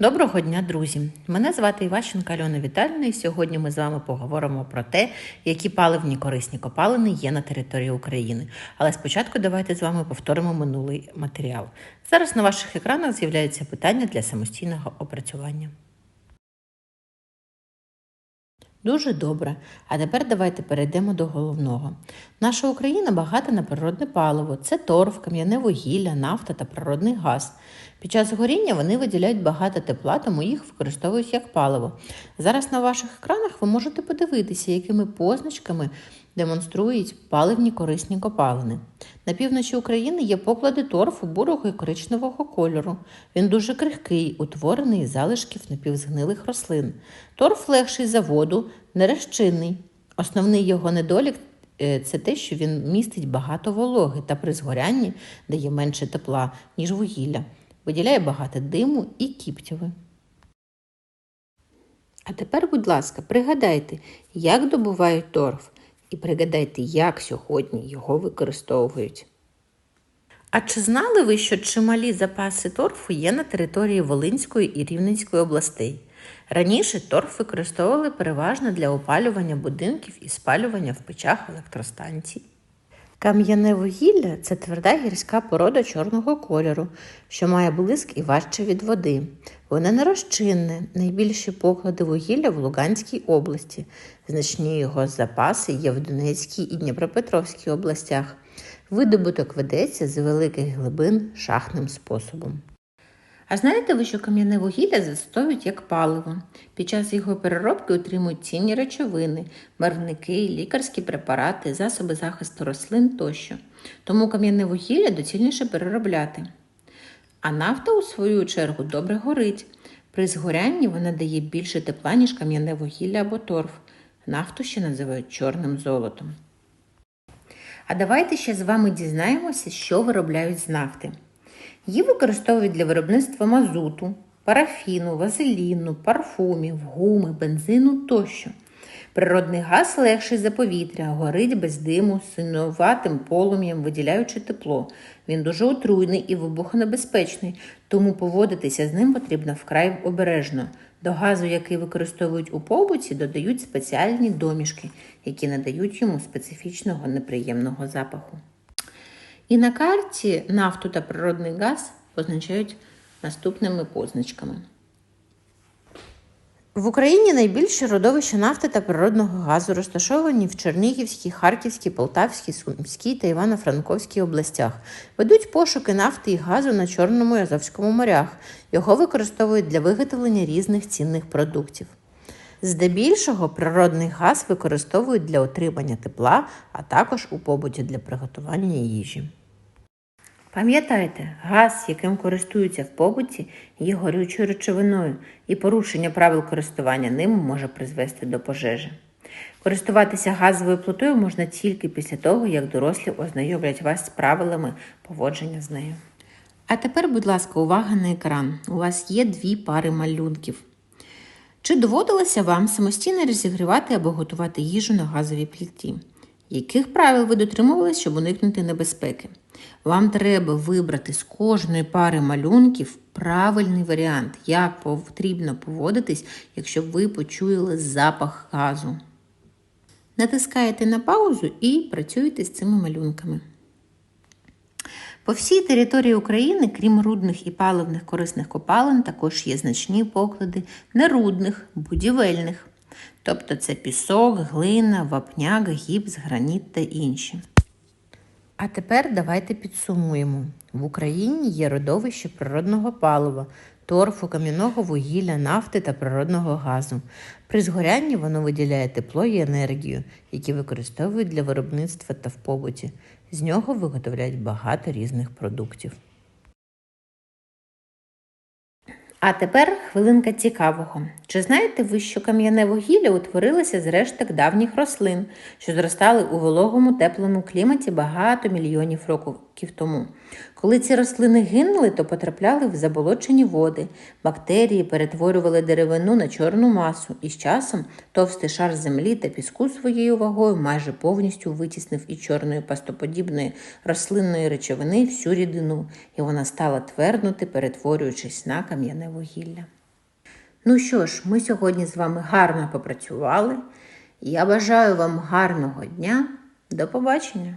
Доброго дня, друзі! Мене звати Іващенка Альона Віталіна, і сьогодні ми з вами поговоримо про те, які паливні корисні копалини є на території України. Але спочатку давайте з вами повторимо минулий матеріал. Зараз на ваших екранах з'являються питання для самостійного опрацювання. Дуже добре. А тепер давайте перейдемо до головного. Наша Україна багата на природне паливо. Це торф, кам'яне вугілля, нафта та природний газ. Під час горіння вони виділяють багато тепла, тому їх використовують як паливо. Зараз на ваших екранах ви можете подивитися, якими позначками демонструють паливні корисні копалини. На півночі України є поклади торфу бурого і коричневого кольору. Він дуже крихкий, утворений із залишків напівзгнилих рослин. Торф легший за воду, нерозчинний. Основний його недолік е, це те, що він містить багато вологи та при згорянні дає менше тепла, ніж вугілля, виділяє багато диму і кіптєви. А тепер, будь ласка, пригадайте, як добувають торф, і пригадайте, як сьогодні його використовують. А чи знали ви, що чималі запаси торфу є на території Волинської і Рівненської областей? Раніше торф використовували переважно для опалювання будинків і спалювання в печах електростанцій. Кам'яне вугілля це тверда гірська порода чорного кольору, що має блиск і важче від води. Воно нерозчинне, найбільші поклади вугілля в Луганській області. Значні його запаси є в Донецькій і Дніпропетровській областях. Видобуток ведеться з великих глибин шахним способом. А знаєте ви, що кам'яне вугілля застосовують як паливо? Під час його переробки отримують цінні речовини, барвники, лікарські препарати, засоби захисту рослин тощо. Тому кам'яне вугілля доцільніше переробляти. А нафта, у свою чергу, добре горить. При згорянні вона дає більше тепла, ніж кам'яне вугілля або торф. Нафту ще називають чорним золотом. А давайте ще з вами дізнаємося, що виробляють з нафти. Її використовують для виробництва мазуту, парафіну, вазеліну, парфумів, гуми, бензину тощо. Природний газ легший за повітря, горить без диму, синуватим полум'ям, виділяючи тепло. Він дуже отруйний і вибухонебезпечний, тому поводитися з ним потрібно вкрай обережно. До газу, який використовують у побуті, додають спеціальні домішки, які надають йому специфічного неприємного запаху. І на карті нафту та природний газ позначають наступними позначками. В Україні найбільші родовища нафти та природного газу розташовані в Чернігівській, Харківській, Полтавській, Сумській та Івано-Франковській областях. Ведуть пошуки нафти і газу на Чорному і Азовському морях. Його використовують для виготовлення різних цінних продуктів. Здебільшого природний газ використовують для отримання тепла, а також у побуті для приготування їжі. Пам'ятайте, газ, яким користуються в побуті, є горючою речовиною, і порушення правил користування ним може призвести до пожежі. Користуватися газовою плитою можна тільки після того, як дорослі ознайомлять вас з правилами поводження з нею. А тепер, будь ласка, увага на екран. У вас є дві пари малюнків. Чи доводилося вам самостійно розігрівати або готувати їжу на газовій плиті? Яких правил ви дотримувалися, щоб уникнути небезпеки? Вам треба вибрати з кожної пари малюнків правильний варіант, як потрібно поводитись, якщо ви почули запах газу. Натискаєте на паузу і працюєте з цими малюнками. По всій території України, крім рудних і паливних корисних копалин, також є значні поклади нерудних, будівельних. Тобто це пісок, глина, вапняк, гіпс, граніт та інші. А тепер давайте підсумуємо. В Україні є родовище природного палива, торфу, кам'яного вугілля, нафти та природного газу. При згорянні воно виділяє тепло і енергію, які використовують для виробництва та в побуті. З нього виготовляють багато різних продуктів. А тепер хвилинка цікавого. Чи знаєте ви, що кам'яне вугілля утворилося з решток давніх рослин, що зростали у вологому теплому кліматі багато мільйонів років тому? Коли ці рослини гинули, то потрапляли в заболочені води. Бактерії перетворювали деревину на чорну масу, і з часом товстий шар землі та піску своєю вагою майже повністю витіснив і чорної пастоподібної рослинної речовини всю рідину, і вона стала тверднути, перетворюючись на кам'яне вугілля. Ну що ж, ми сьогодні з вами гарно попрацювали. Я бажаю вам гарного дня. До побачення!